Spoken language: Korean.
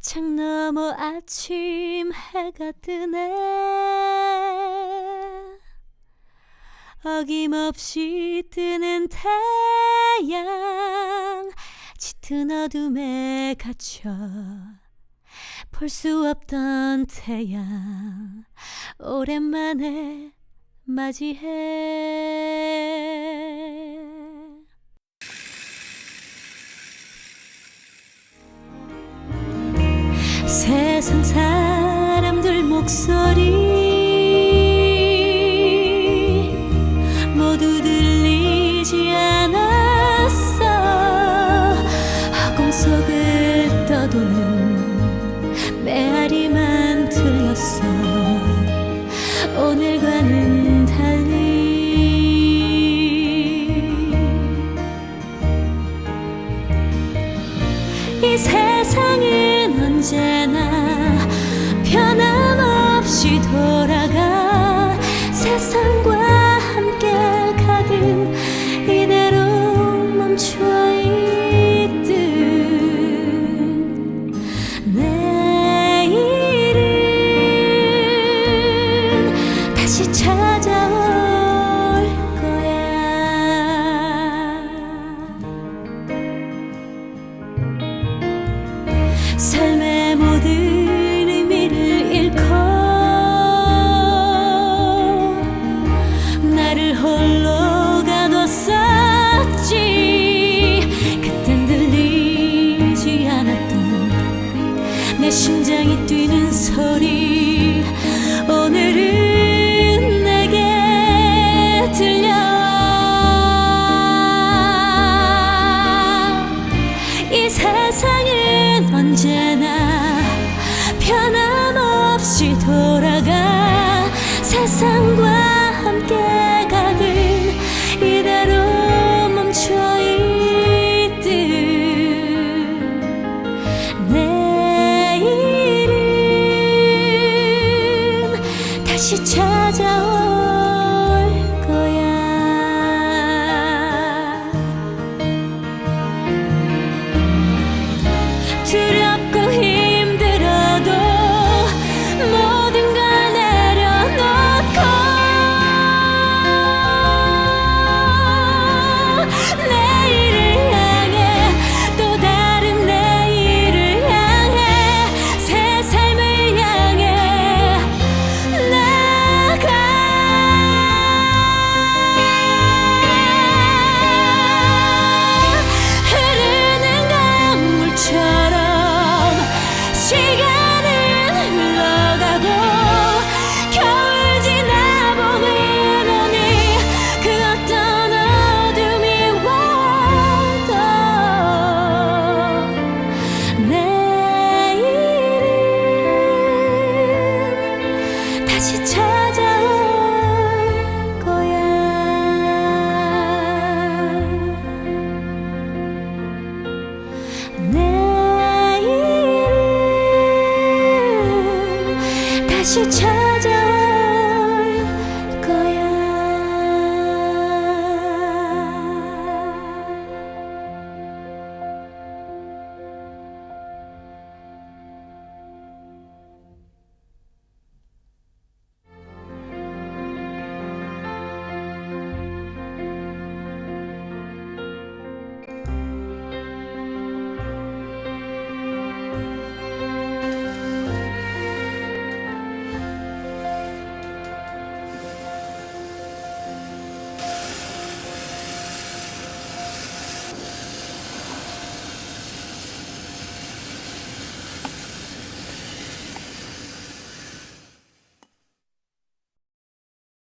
창 너머 아침 해가 뜨네. 어김없이 뜨는 태양 짙은 어둠에 갇혀 볼 수 없던 태양 오랜만에 맞이해. 세상 사람들 목소리 언제나 변함없이 돌아가 세상과 함께 가든 이대로 멈춰 있든 내일은 다시 찾아올 거야. 삶의 나를 홀로 가뒀었지. 그땐 들리지 않았던 내 심장이 뛰는 소리. 오늘은 내게 들려. 이 세상은 언제나 변함없이 돌아가 세상과 찾 启程